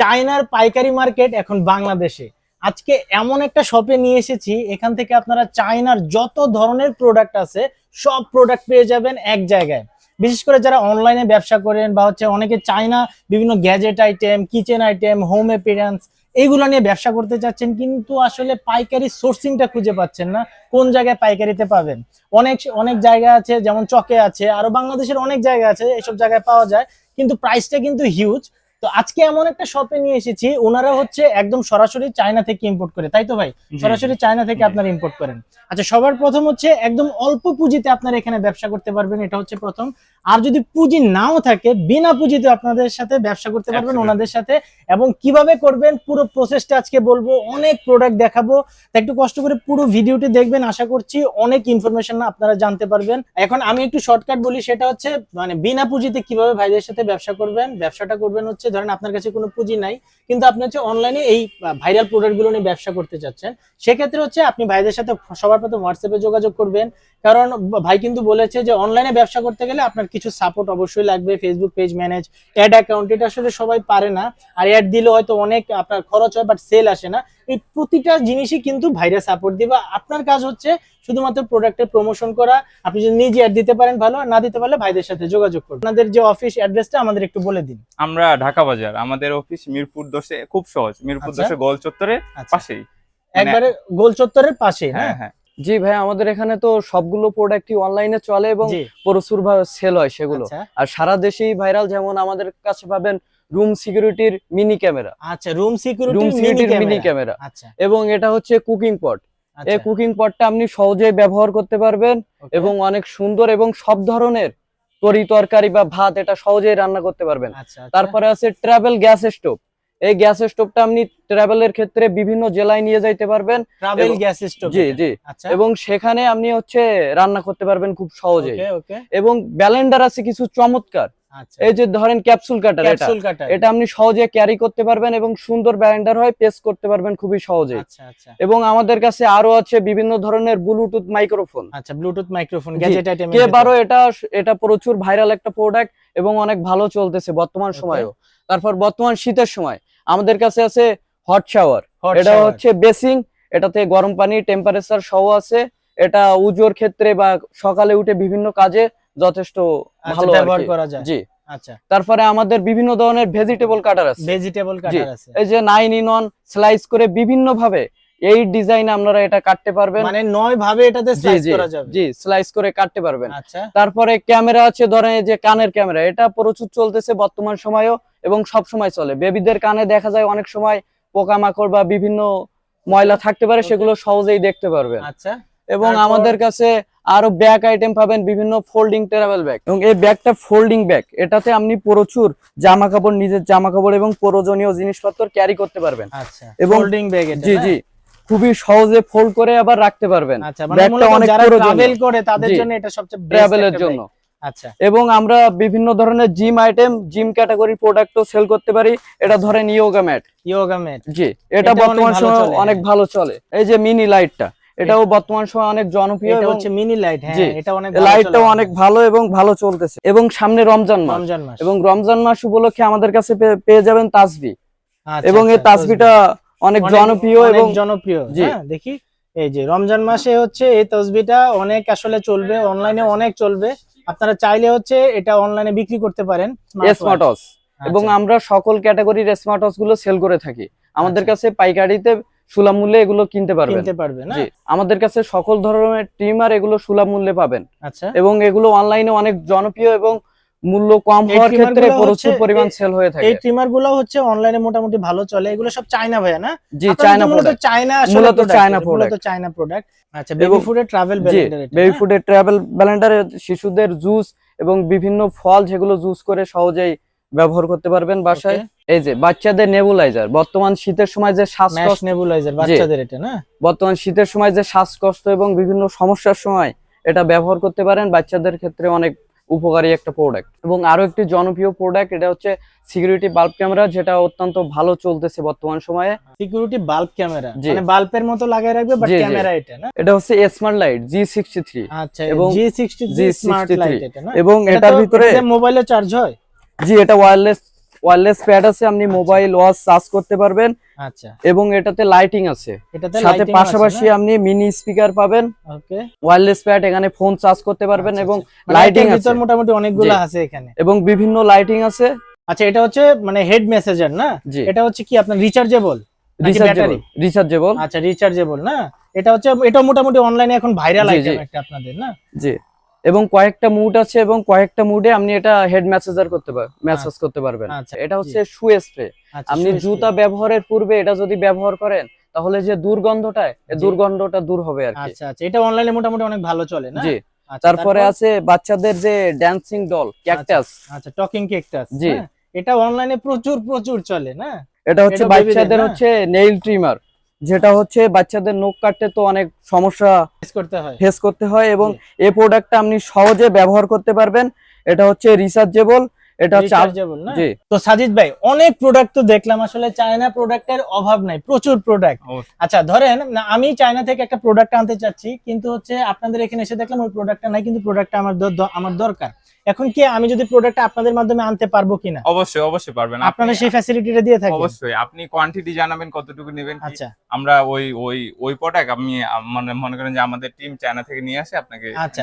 চায়নার পাইকারি মার্কেট এখন বাংলাদেশে। আজকে এমন একটা শপে নিয়ে এসেছি, এখান থেকে আপনারা চায়নার যত ধরনের প্রোডাক্ট আছে, সব প্রোডাক্ট পেয়ে যাবেন এক জায়গায়। বিশেষ করে যারা অনলাইনে ব্যবসা করেন বা হচ্ছে অনেকে চায়না বিভিন্ন gadget item kitchen item home appearance এইগুলো নিয়ে ব্যবসা করতে চাচ্ছেন কিন্তু আসলে পাইকারি সোর্সিংটা খুঁজে পাচ্ছেন না, কোন জায়গায় পাইকারিতে পাবেন। অনেক অনেক জায়গা আছে, যেমন চকে আছে, আরও বাংলাদেশের অনেক জায়গা আছে, এসব জায়গায় পাওয়া যায়, কিন্তু প্রাইসটা কিন্তু হিউজ তো আজকে এমন একটা শপে নিয়ে এসেছি ওনারা হচ্ছে একদম সরাসরি চায়না থেকে ইম্পোর্ট করে তাই তো ভাই? সরাসরি চায়না থেকে আপনারা ইম্পোর্ট করেন। আচ্ছা সবার প্রথম হচ্ছে একদম অল্প পুঁজিতে আপনারা এখানে ব্যবসা করতে পারবেন এটা হচ্ছে প্রথম। আর যদি পুঁজি নাও থাকে বিনা পুঁজিতে আপনাদের সাথে ব্যবসা করতে পারবেন ওনাদের সাথে। এবং কীভাবে করবেন পুরো প্রসেসটা আজকে বলব অনেক প্রোডাক্ট দেখাবো। একটু কষ্ট করে পুরো ভিডিওটি দেখবেন আশা করছি অনেক ইনফরমেশন আপনারা জানতে পারবেন। এখন আমি একটু শর্টকাট বলি সেটা হচ্ছে মানে বিনা পুঁজিতে কীভাবে ভাইদের সাথে ব্যবসা করবেন ব্যবসাটা করবেন হচ্ছে ধরেন আপনার কাছে কোনো পুঁজি নাই কিন্তু আপনি হচ্ছে অনলাইনে এই ভাইরাল প্রোডাক্টগুলো নিয়ে ব্যবসা করতে চাচ্ছেন। সেক্ষেত্রে হচ্ছে আপনি ভাইদের সাথে সবার প্রথম হোয়াটসঅ্যাপে যোগাযোগ করবেন। কারণ ভাই কিন্তু বলেছে যে অনলাইনে ব্যবসা করতে গেলে আপনার কিছু সাপোর্ট অবশ্যই লাগবে Facebook page manage ad account এটা আসলে সবাই পারে না। আর অ্যাড দিলে হয়তো অনেক আপনার খরচ হয় বাট সেল আসে না। এই প্রতিটা জিনিসই কিন্তু ভাইরা সাপোর্ট দিবে। আপনার কাজ হচ্ছে শুধুমাত্র প্রোডাক্টের প্রমোশন করা। আপনি যদি নিজে অ্যাড দিতে পারেন ভালো আর না দিতে পারলে ভাইদের সাথে যোগাযোগ করুন। আপনাদের যে অফিস অ্যাড্রেসটা আমাদের একটু বলে দিন। আমরা ঢাকা বাজার আমাদের অফিস মিরপুর দশে খুব সহজ মিরপুর আচ্ছা। দশে গোল চত্বরে আচ্ছা। পাশেই। একবারে গোল চত্বরের পাশে হ্যাঁ? হ্যাঁ হ্যাঁ। জি ভাই আমাদের এখানে তো সবগুলো প্রোডাক্টই অনলাইনে চলে এবং প্রচুর ভাবে সেল হয় সেগুলো। আচ্ছা। আর সারা দেশেই ভাইরাল যেমন আমাদের কাছে পাবেন রুম সিকিউরিটির মিনি ক্যামেরা আচ্ছা রুম সিকিউরিটি রুম মিনি সিকিউরিটির মিনি ক্যামেরা আচ্ছা। এবং এটা হচ্ছে কুকিং পট এই আচ্ছা কুকিং পটটা আপনি সহজেই ব্যবহার করতে পারবেন এবং অনেক সুন্দর এবং সব ধরনের তরি তরকারি বা ভাত এটা সহজেই রান্না করতে পারবেন। আচ্ছা। তারপরে আছে ট্রাভেল গ্যাস স্টোভ এই গ্যাস স্টোভটা আপনি ট্রাভেলের ক্ষেত্রে বিভিন্ন জেলায় নিয়ে যাইতে পারবেন। Travel gas stove. জি জি। আচ্ছা। এবং সেখানে আপনি হচ্ছে রান্না করতে পারবেন খুব ওকে এবং ব্যালেন্ডার আছে কিছু চমৎকার। আচ্ছা। এই যে ধরেন ক্যাপসুল কাটার এটা। আপনি সহজে ক্যারি করতে পারবেন এবং সুন্দর ব্যালেন্ডার হয় পেস্ট করতে পারবেন খুবই সহজে আচ্ছা এবং আমাদের কাছে আরও আছে বিভিন্ন ধরনের ব্লুটুথ মাইক্রোফোন আচ্ছা ব্লুটুথ মাইক্রোফোন গ্যাজেট আইটেম কে বারো এটা এটা প্রচুর ভাইরাল একটা প্রোডাক্ট এবং অনেক ভালো চলতেছে বর্তমান. সময়েও। তারপর বর্তমান শীতের সময়। আমাদের কাছে আছে হট শাওয়ার এটা হচ্ছে বেসিং এটাতে গরম পানি টেম্পারেচার সহ আছে। এটা উজোর ক্ষেত্রে বা সকালে উঠে বিভিন্ন কাজে যথেষ্ট ভালো আচ্ছা, ব্যবহার করা যায়। জি। আচ্ছা। তারপরে আমাদের বিভিন্ন ধরনের ভেজিটেবল কাটার আছে। ভেজিটেবল কাটার আছে। এই যে নাইন ইন ওয়ান স্লাইস করে বিভিন্ন ভাবে এই ডিজাইন আপনারা এটা কাটতে পারবেন। মানে নয় ভাবে এটাতে স্লাইস করা যাবে। জি স্লাইস করে কাটতে পারবেন। আচ্ছা। তারপরে ক্যামেরা আছে ধরেন এই যে কানের ক্যামেরা এটা প্রচুর চলতেছে বর্তমান সময়েও। এবং সব সময় চলে। বেবিদের কানে দেখা যায় অনেক সময় পোকামাকড় বা বিভিন্ন ময়লা থাকতে পারে সেগুলো সহজেই দেখতে পারবেন। আচ্ছা। এবং আমাদের কাছে আরও ব্যাগ আইটেম পাবেন বিভিন্ন ফোল্ডিং ট্রাভেল ব্যাগ। এবং এই ব্যাগটা ফোল্ডিং ব্যাগ। এটাতে আপনি প্রচুর জামা কাপড় নিজের জামা কাপড় এবং প্রয়োজনীয় জিনিসপত্র ক্যারি করতে পারবেন। আচ্ছা। এবং- ফোল্ডিং ব্যাগ এটা জি জি। খুবই সহজে ফোল্ড করে আবার রাখতে পারবেন। আচ্ছা মানে যারা ট্রাভেল করে তাদের জন্য এটা সবচেয়ে ট্রাভেলের জন্য। এবং আমরা বিভিন্ন ধরনের জিম আইটেম জিম ক্যাটাগরির প্রোডাক্টও সেল করতে পারি। এটা ধরেন ইয়োগা ম্যাট ইয়োগা ম্যাট জি এটা বর্তমান সময় অনেক। ভালো চলে। এই যে মিনি লাইটটা এটাও বর্তমান সময় অনেক জনপ্রিয় এটা হচ্ছে মিনি লাইট হ্যাঁ। এটা অনেক ভালো লাইটটাও অনেক ভালো এবং ভালো চলতেছে। এবং সামনে রমজান মাস। রমজান মাস। এবং রমজান মাস উপলক্ষে আমাদের কাছে পেয়ে যাবেন তাসবি। আচ্ছা, এবং এই আচ্ছা, তাসবিটা অনেক জনপ্রিয় এবং জনপ্রিয়। জি। হ্যাঁ দেখি। এই যে রমজান মাসে হচ্ছে এই তসবিটা অনেক আসলে চলবে অনলাইনে অনেক চলবে। আপনারা চাইলে হচ্ছে এটা অনলাইনে বিক্রি করতে পারেন স্মার্ট ওয়াচ এবং আচ্ছা, আমরা সকল ক্যাটাগরির স্মার্ট ওয়াচগুলো সেল করে থাকি। আমাদের আচ্ছা। কাছে পাইকারিতে সুলভ মূল্যে এগুলো কিনতে পারবেন। কিনতে পারবেন না জি। আমাদের কাছে সকল ধরনের ট্রিমার এগুলো সুলভ মূল্যে পাবেন। আচ্ছা। এবং এগুলো অনলাইনে অনেক জনপ্রিয় এবং মূল্য কম হওয়ার ক্ষেত্রে প্রচুর পরিমাণ সেল হয়ে থাকে। এই ট্রিমারগুলো হচ্ছে অনলাইনে মোটামুটি ভালো চলে। এগুলো সব চায়না ভাইয়া না? জি চায়না তো প্রোডাক্ট চায়না আসলে মূলত product, চায়না মূলত চায়না প্রোডাক্ট আচ্ছা বেবি ফুডের ট্রাভেল জি ব্লেন্ডার বেবি ফুডের ট্রাভেল ব্যালেন্ডারে শিশুদের জুস এবং বিভিন্ন ফল যেগুলো জুস করে সহজেই ব্যবহার করতে পারবেন বাসায়। এই যে বাচ্চাদের নেবুলাইজার বর্তমান শীতের সময় যে শ্বাসকষ্ট নেবুলাইজার বাচ্চাদের এটা না? বর্তমান শীতের সময় যে শ্বাসকষ্ট এবং বিভিন্ন সমস্যার সময় এটা ব্যবহার করতে পারেন। বাচ্চাদের ক্ষেত্রে অনেক উপকারী একটা প্রোডাক্ট এবং আরও একটি জনপ্রিয় প্রোডাক্ট এটা হচ্ছে সিকিউরিটি বাল্ব ক্যামেরা যেটা অত্যন্ত ভালো চলতেছে বর্তমান সময়ে। Security bulb camera. মানে বাল্বের মতো লাগাই রাখবে বাট। ক্যামেরা এটা না? এটা হচ্ছে smart light G sixty three আচ্ছা এবং জি সিক্সটি জি স্মার্ট লাইট এটা না? এবং এটার ভিতরে মোবাইলে চার্জ হয়? জি এটা ওয়্যারলেস ওয়্যারলেস প্যাড আছে আপনি মোবাইল ওয়াচ চার্জ করতে পারবেন। আচ্ছা। এবং এটাতে লাইটিং আছে। সাথে পাশাপাশি আপনি মিনি স্পিকার পাবেন। ওকে। ওয়্যারলেস প্যাড এখানে ফোন চার্জ করতে পারবেন এবং লাইটিং লাইটিং আছে। ভিতর মোটামুটি অনেকগুলো। আছে এখানে। এবং বিভিন্ন লাইটিং আছে। আচ্ছা এটা হচ্ছে মানে হেড মেসেজার না? এটা হচ্ছে কি আপনার রিচার্জেবল রিচার্জেবল রিচার্জেবল আচ্ছা রিচার্জেবল না? এটা হচ্ছে এটা মোটামুটি অনলাইনে এখন ভাইরাল আইটেম একটা আপনাদের না? জি। এবং কয়েকটা মুড আছে এবং কয়েকটা মুডে আপনি এটা হেড মেসেজার করতে পারবেন মেসেজ করতে পারবেন। আচ্ছা, এটা হচ্ছে শু স্প্রে আচ্ছা, আপনি জুতা ব্যবহারের পূর্বে এটা যদি ব্যবহার করেন তাহলে যে দুর্গন্ধটা দুর্গন্ধটা দূর হবে আর কি। আচ্ছা আচ্ছা এটা অনলাইনে মোটামুটি অনেক ভালো চলে না? জি। আচ্ছা, তারপরে আছে বাচ্চাদের যে ড্যান্সিং ডল ক্যাকটাস আচ্ছা টকিং কেকটাস জি। এটা অনলাইনে প্রচুর প্রচুর চলে না? এটা হচ্ছে বাচ্চাদের হচ্ছে নেইল ট্রিমার যেটা হচ্ছে বাচ্চাদের নখ কাটতে তো অনেক সমস্যা হয়। ফেস করতে হয় এবং। এই প্রোডাক্টটা আপনি সহজে ব্যবহার করতে পারবেন। এটা হচ্ছে রিচার্জেবল এটা হচ্ছে আপ- না? তো সাজিদ ভাই অনেক প্রোডাক্ট তো দেখলাম আসলে চায়না প্রোডাক্টের অভাব নাই প্রচুর প্রোডাক্ট আচ্ছা ধরেন না আমি চায়না থেকে একটা প্রোডাক্ট আনতে চাচ্ছি কিন্তু হচ্ছে আপনাদের এখানে এসে দেখলাম ওই প্রোডাক্টটা নাই কিন্তু প্রোডাক্টটা আমার আমার দরকার। এখন কি আমি যদি প্রোডাক্ট আপনাদের মাধ্যমে আনতে পারব কিনা? অবশ্যই অবশ্যই পারবেন। আপনারা আপনি- সেই ফ্যাসিলিটিটা দিয়ে থাকেন অবশ্যই আপনি কোয়ান্টিটি জানাবেন কতটুকু নেবেন আচ্ছা। আমরা ওই ওই ওই প্রোডাক্ট আমি মানে মনে করেন যে আমাদের টিম চায়না থেকে নিয়ে আসে আপনাকে আচ্ছা।